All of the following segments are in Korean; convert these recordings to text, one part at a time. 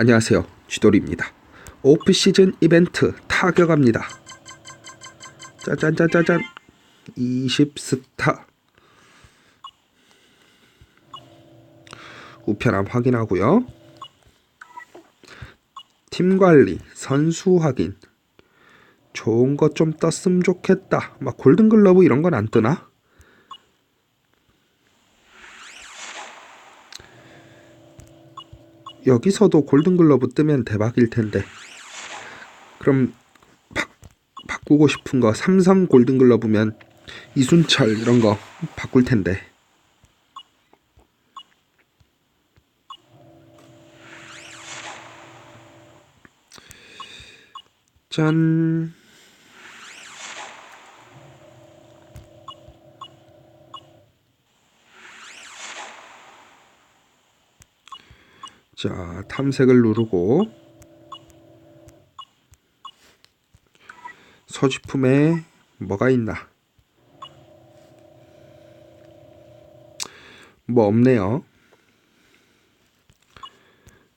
안녕하세요. 쥐돌입니다. 오프 시즌 이벤트 타격합니다. 짜잔짜자잔 20스타 우편함 확인하고요. 팀 관리, 선수 확인. 좋은 거좀 떴으면 좋겠다. 막 골든 글러브 이런 건 안 뜨나? 여기서도 골든 글러브 뜨면 대박일 텐데. 그럼 바, 바꾸고 싶은 거 삼성 골든 글러브면 이순철 이런 거 바꿀 텐데. 짠. 자, 탐색을 누르고 소지품에 뭐가 있나? 뭐 없네요.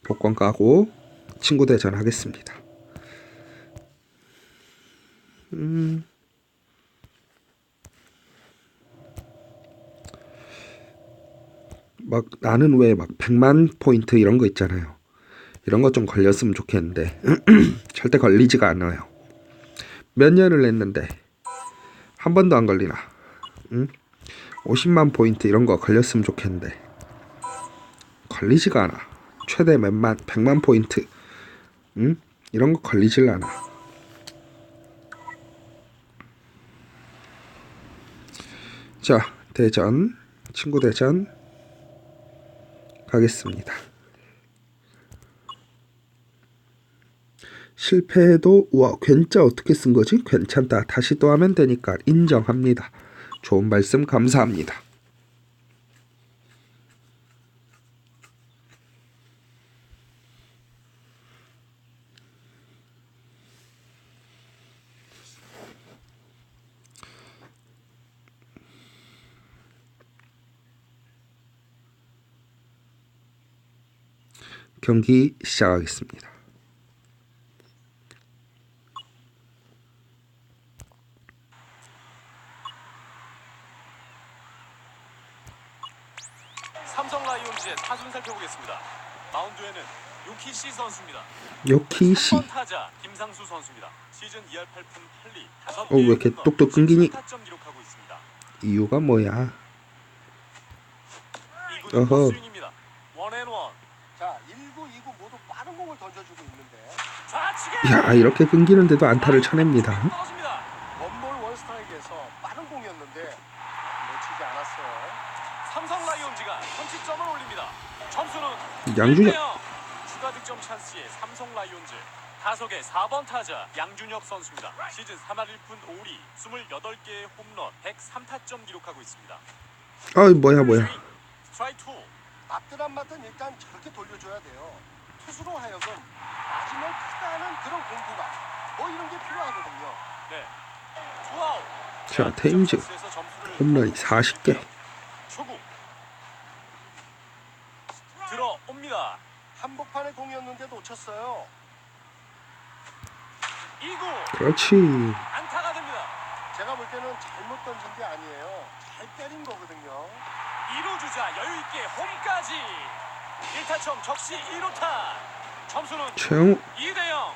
복권 까고 친구 대전 하겠습니다. 음. 막 나는 왜 막 100만 포인트 이런 거 있잖아요. 이런 거좀 걸렸으면 좋겠는데 절대 걸리지가 않아요. 몇 년을 했는데 한 번도 안 걸리나. 응? 50만 포인트 이런 거 걸렸으면 좋겠는데 걸리지가 않아. 최대 몇만 100만 포인트. 응? 이런 거 걸리질 않아. 자, 대전 친구 대전 가겠습니다. 실패해도 우와 괜짜 어떻게 쓴 거지? 괜찮다. 다시 또 하면 되니까 인정합니다. 좋은 말씀 감사합니다. 경기 시작하겠습니다. 삼성 라이온즈의 타순 살펴보겠습니다. 마운드에는 요키시 선수입니다. 요키시 3번 타자 김상수 선수입니다. 시즌 2할 8푼 8리 5 어, 왜 이렇게 똑똑 끊기니? 이유가 뭐야? 2구는 어허. 스윙입니다. 원앤원 자, 1구, 2구 모두 빠른 공을 던져주고 있는데 좌측에 야 이렇게 끊기는데도 안타를 쳐냅니다. 떨어집니다. 원볼 원스트라이크에서 빠른 공이었는데 놓치지 않았어요. 삼성 라이온즈가 선취점을 올립니다. 점수는 양준혁 1대0. 추가 득점 찬스의 삼성 라이온즈 타석의 4번 타자 양준혁 선수입니다. 시즌 3할 1푼 5리 28개의 홈런 103타점 기록하고 있습니다. 아 뭐야 뭐야? 스트라이크 2 맞든 안 맞든 일단 저렇게 돌려줘야 돼요. 투수로 하여금 마지막 크다는 그런 공부가 뭐 이런 게 필요하거든요. 네. 투아웃. 자 테임즈 홈런이 40개. 초구 들어옵니다. 한복판의 공이었는데 놓쳤어요. 2구 그렇지. 안타가 됩니다. 제가 볼 때는 잘못 던진 게 아니에요. 잘 때린 거거든요. 2루 주자 여유 있게 홈까지 1타점 적시 1루타 점수는 최영우 2대 0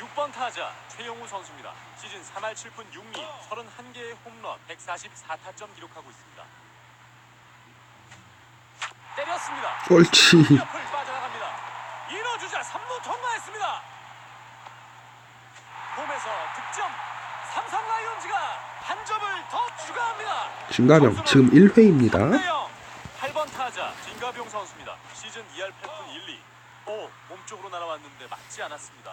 6번 타자 최영우 선수입니다. 시즌 3할 7푼 6리 31개의 홈런 144타점 기록하고 있습니다. 때렸습니다. 꼴찌. 옆을 빠져나갑니다. 1루 주자 3루 통과했습니다. 홈에서 득점 삼성 라이온즈가 한 점을 더 추가합니다. 진가병 지금 1회입니다. 8번 타자 진가병 선수입니다. 시즌 2할 8푼 1리. 오 몸쪽으로 날아왔는데 맞지 않았습니다.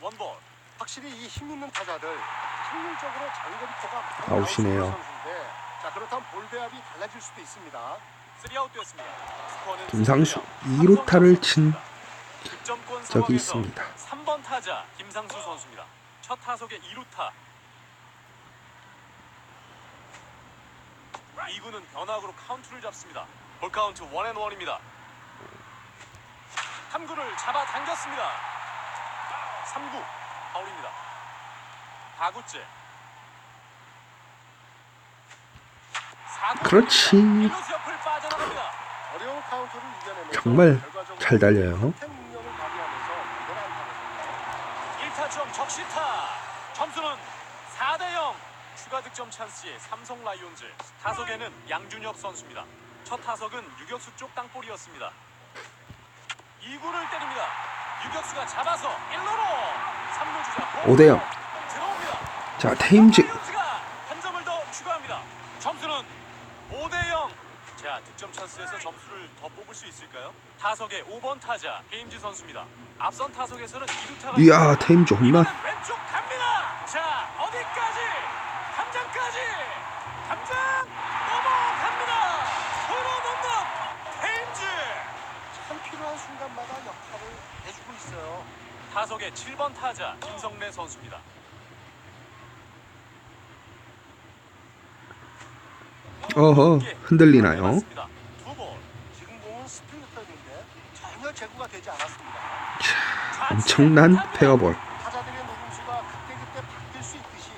원볼 확실히 이 힘 있는 타자들 확률적으로 장거리포가 많이 아웃이네요. 선수인데 자 그렇다면 볼 배합이 달라질 수도 있습니다. 3아웃 되었습니다. 스코어는 김상수 3대0. 2루타를 친 득점권 적이 상황에서 있습니다. 3번 타자 김상수 선수입니다. 첫 타석의 2루타. 2구는 변화구로 카운트를 잡습니다. 볼 카운트 원앤원입니다. 3구를 잡아당겼습니다. 3구 파울입니다. 4구째. 4구 그렇지. 1루수 옆을 빠져나갑니다. 어려운 카운트를 이겨내면서 정말 잘 달려요. 템 능력을 발휘하면서 만들어 안타거든요. 1타점 적시타. 점수는 4대 0. 추가 득점 찬스의 삼성 라이온즈. 타석에는 양준혁 선수입니다. 첫 타석은 유격수 쪽 땅볼이었습니다. 2구를 때립니다. 유격수가 잡아서 1루로 3루 주자 5대 0. 들어옵니다. 자, 테임즈. 한 점을 더 추가합니다. 점수는 5대 0. 자, 득점 찬스에서 점수를 더 뽑을 수 있을까요? 타석의 5번 타자 헤임즈 선수입니다. 앞선 타석에서는 2루타가 이야, 테임즈. 이번엔 왼쪽 갑니다. 자, 어디까지? 담장까지. 담장 넘어갑니다. 도로 넘는 헤임즈. 참 필요한 순간마다 역할을 해주고 있어요. 타석의 7번 타자 김성래 선수입니다. 어허, 흔들리나요? 맞습니다. 두 볼. 지금 공은 스플릿던인데 전혀 제구가 되지 않았습니다. 엄청난 페어볼. 타자들의 녹음수가 그때그때 바뀔 수 있듯이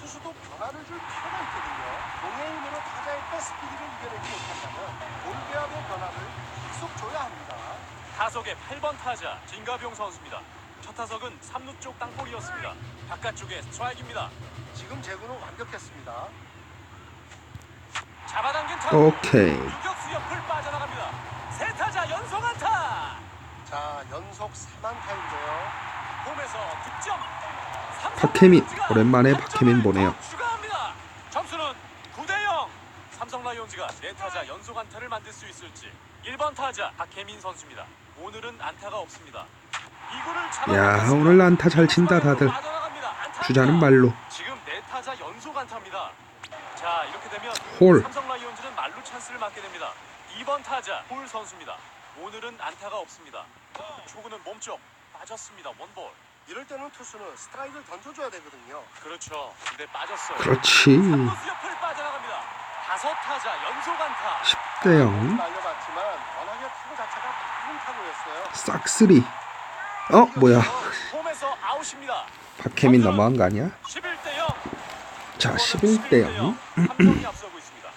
투수도 변화를 줄 필요가 있거든요. 공의 힘으로 타자의 패스피드를 이겨내지 못한다면 볼배합의 변화를 계속 줘야 합니다. 타석의 8번 타자 진가병 선수입니다. 첫 타석은 3루 쪽 땅볼이었습니다. 바깥쪽에 스트라이크입니다. 지금 제구는 완벽했습니다. 잡아당긴 타구. 오케이. 유격수 옆을 빠져나갑니다. 세 타자 연속 안타. 자 연속 3안타인데요. 홈에서 득점. 박혜민, 오랜만에 한 박혜민 보네요. 더 추가합니다. 점수는 9대 0. 삼성 라이온즈가 네 타자 연속 안타를 만들 수 있을지. 1번 타자 박혜민 선수입니다. 오늘은 안타가 없습니다. 2구를 잡아 야, 오늘 안타 잘 친다, 다들. 주자는 말로. 지금 네 홀. 삼성 라이온즈는 말루 찬스를 맞게 됩니다. 2번 타자 홀 선수입니다. 오늘은 안타가 없습니다. 초구는 몸쪽 빠졌습니다. 원볼. 이럴 때는 투수는 스트라이크를 던져줘야 되거든요. 그렇죠. 근데 빠졌어요. 그렇지. 3루수 옆을 빠져나갑니다. 다섯 타자 연속 안타. 10대 0. 날려봤지만 워낙에 타구 자체가 빠른 타구였어요. 싹쓸이. 어, 뭐야. 아웃입니다. 박혜민 너무한 거 아니야? 11대 0. 자, 11대 0. 삼성이 앞서고 있습니다.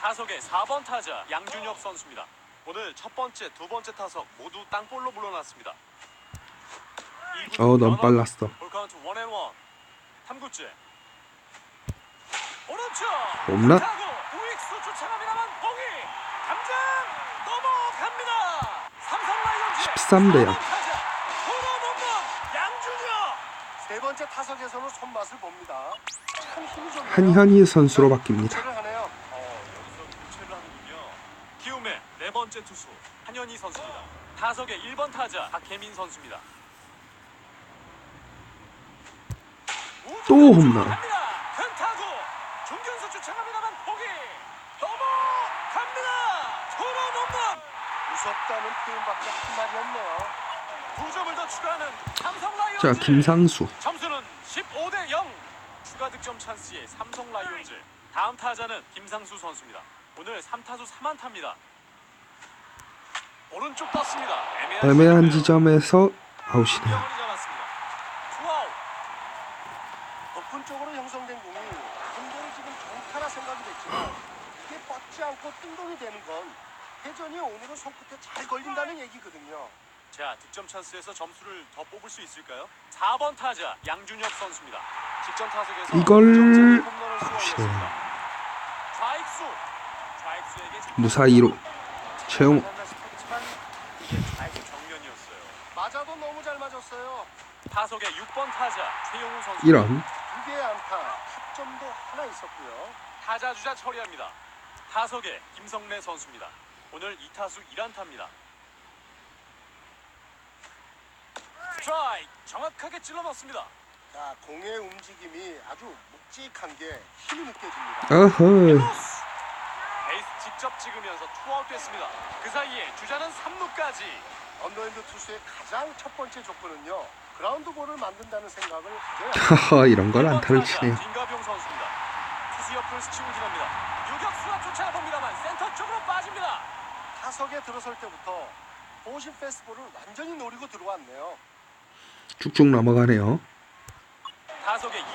타석의 4번 타자 양준혁 선수입니다. 오늘 첫 번째, 두 번째 타석 모두 땅볼로 물러났습니다. 어, 너무 빨랐어. 볼 카운트 원앤원. 3구째. 오른쪽. 홈런. 타구 우익수 쫓아갑니다만 봉이 담장 넘어갑니다. 삼성 라이온즈 13대 0. 도로 넘는 양준혁. 세 번째 타석에서는 손맛을 봅니다. 참 힘이 좋네요. 한현희 선수로 바뀝니다. 교체를 하네요. 어, 여기서 교체를 하는군요. 키움의 네 번째 투수 한현희 선수입니다. 타석의 1번 타자 박혜민 선수입니다. 또 홈런. 갑니다. 큰 타구 중견수 쫓아갑니다만 포기 넘어갑니다. 도로 넘는 무섭다는 표현밖에 한 말이 없네요. 자, 김상수. 점수는 15대 0. 추가 득점 찬스의 삼성 라이온즈. 다음 타자는 김상수 선수입니다. 오늘 3타수 3안타입니다. 오른쪽 떴습니다. 애매한, 애매한. 지점에서 아웃이네요. 영원히 잡았습니다. 투아웃. 높은 쪽으로 형성된 공이 공동이 지금 좋다라 생각이 됐지만 이게 뻗지 않고 띵동이 되는 건 회전이 오늘은 손끝에 잘 걸린다는 얘기거든요. 자, 득점 찬스에서 점수를 더 뽑을 수 있을까요? 4번 타자 양준혁 선수입니다. 직전 타석에서 이걸. 좌익수에게 무사히로 최용 정면이었어요. 맞아도 너무 잘 맞았어요. 타석의 6번 타자 최용우 선수. 이런 두 개의 안타, 타점도 하나 있었고요. 타자 주자 처리합니다. 타석의 김성래 선수입니다. 오늘 2타수 1안타입니다. 스트라이크 정확하게 찔러 넣습니다. 자, 공의 움직임이 아주 묵직한 게 힘이 느껴집니다. 어허 베이스 직접 찍으면서 투아웃 됐습니다. 그 사이에 주자는 3루까지 언더핸드 투수의 가장 첫 번째 조건은요. 그라운드 볼을 만든다는 생각을 가져야 이런 걸 1번 안타를 치네요. 김가병 선수입니다. 투수 옆을 스치고 지납니다. 유격수가 쫓아봅니다만 센터 쪽으로 빠집니다. 타석에 들어설 때부터 포신 페스티벌을 완전히 노리고 들어왔네요. 쭉쭉 넘어가네요.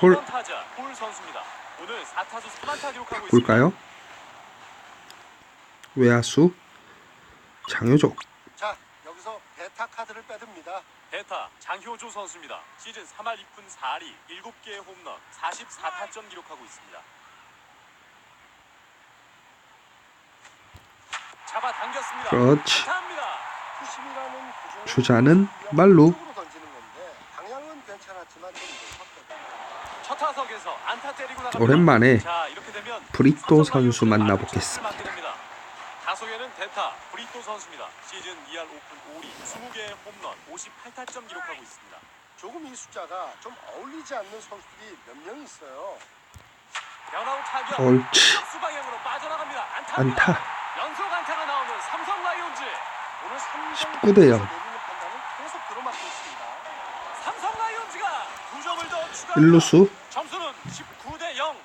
타석의 홀. 2번 타자 홀 선수입니다. 오늘 4타수 3안타 기록하고 있습니다. 볼까요? 외야수 장효조 자, 여기서 베타 카드를 빼듭니다. 대타 장효조 선수입니다. 시즌 3할 2푼 4리 7개의 홈런 44타점 기록하고 있습니다. 잡아 당겼습니다. 그렇지. 안타입니다. 투심이라는 주자는. 쪽으로 던지는 건데 방향은 괜찮았지만 좀 오랜만에 자, 이렇게 되면 브리또 삼성 선수 만나보겠습니다. 타석에는 대타 브리또 선수입니다. 시즌 2할 오픈 5리 20개의 홈런 58타점 기록하고 있습니다. 조금 이 숫자가 좀 어울리지 않는 선수들이 몇 명 있어요. 변화우 타격 옳지. 수 방향으로 빠져나갑니다. 안타 연속 안타가 나오는 삼성 라이온즈. 오늘 3점 19대 0. 내리는 판단은 계속 들어맞고 있습니다. 삼성 라이온즈가 두 점을 더 추가. 일루수 점수는 19대 0.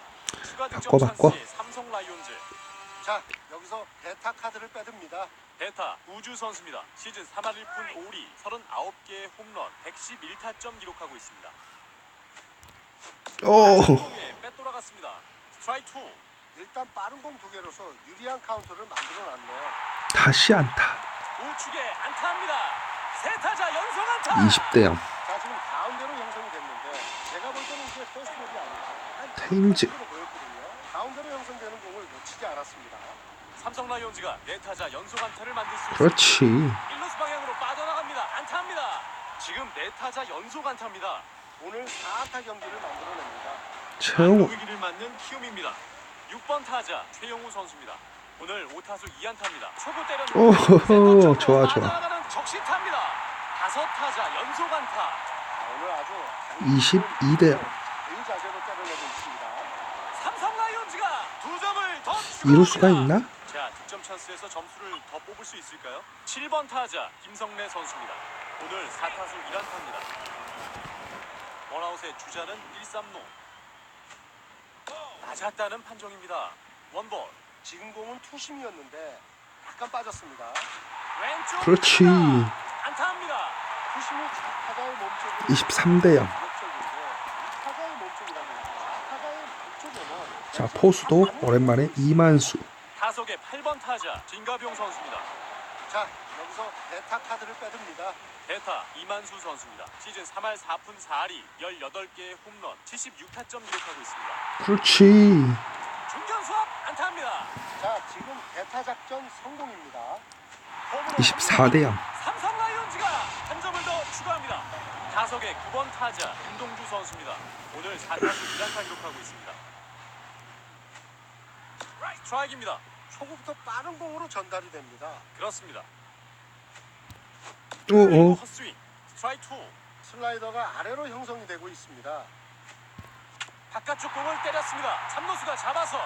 추가 득점 바꿔, 바꿔. 삼성 라이온즈. 자, 여기서 베타 카드를 빼듭니다. 대타 우주 선수입니다. 시즌 3할 1푼 5리 39개의 홈런 111타점 기록하고 있습니다. 오 빼돌아갔습니다. 스트라이크 2. 일단 빠른 공 두 개로서 유리한 카운터를 만들어 놨네요. 다시 안타 우측에 안타합니다. 세 타자 연속 안타. 20대 0 자, 지금 가운데로 형성이 됐는데 제가 볼 때는 이게 페스티벌이 아니라 한 테임즈. 가운데로 형성되는 공을 놓치지 않았습니다. 삼성 라이온즈가 네 타자 연속 안타를 만들 수. 그렇지 1루수 방향으로 빠져나갑니다. 안타입니다. 지금 네 타자 연속 안타입니다. 오늘 4안타 경기를 만들어냅니다. 최영우 위기를 맞는 키움입니다. 6번 타자 최영우 선수입니다. 오늘 5타수 2안타입니다. 초구 때려 오호호 좋아 좋아 빠져나가는 적시타입니다. 다섯 타자 연속 안타. 자, 오늘 아주 22대 0 자유자재로 때려내고 있습니다. 삼성 라이온즈가 두 점을 더 이루수가 추가합니다. 있나? 자, 득점 찬스에서 점수를 더 뽑을 수 있을까요? 7번 타자 김성래 선수입니다. 오늘 4타수 1안타입니다. 원아웃의 주자는 1-3루. 맞았다는 판정입니다. 원볼. 지금 공은 투심이었는데 약간 빠졌습니다. 왼쪽. 그렇지. 안타. 안타입니다. 투심이 좌타자의 몸쪽으로 23대 0 공격적인데 타자의 몸쪽이라면 좌타자의 몸쪽에는 자 포수도 오랜만에 이만수 타석의 8번 타자 진가병 선수입니다. 자 여기서 베타 카드를 빼듭니다. 대타 이만수 선수입니다. 시즌 3할 4푼 4리 18개의 홈런 76타점 기록하고 있습니다. 그렇지 중견수 앞 안타입니다. 자 지금 베타 작전 성공입니다. 홈으로 24대 0 삼성 라이온즈가 한 점을 더 추가합니다. 타석의 9번 타자 김동주 선수입니다. 오늘 4타수 1안타 기록하고 있습니다. 스트라이크입니다. 초구부터 빠른 공으로 전달이 됩니다. 그렇습니다. 오오 헛스윙. 스트라이크 2. 슬라이더가 아래로 형성이 되고 있습니다. 바깥쪽 공을 때렸습니다. 삼루수가 잡아서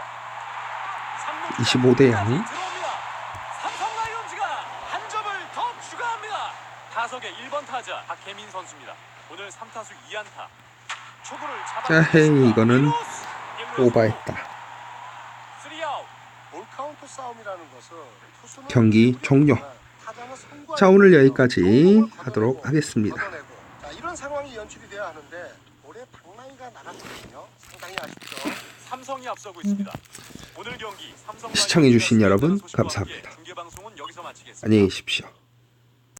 25 대 0. 들어옵니다. 삼성 라이온즈가 한 점을 더 추가합니다. 타석의 1번 타자 박혜민 선수입니다. 오늘 3타수 2안타. 초구를 잡아. 에헤이, 이거는 오바했다 3아웃. 볼 카운트 싸움이라는 것은 투수는 경기 종료. 자 오늘. 여기까지 하도록 하겠습니다. 자, 이런 상황이 연출이 돼야 하는데 올해 방망이가 나갔거든요. 상당히 아쉽죠. 삼성이 앞서고 있습니다. 오늘 경기 삼성 시청해주신 여러분, 감사합니다. 안녕히 계십시오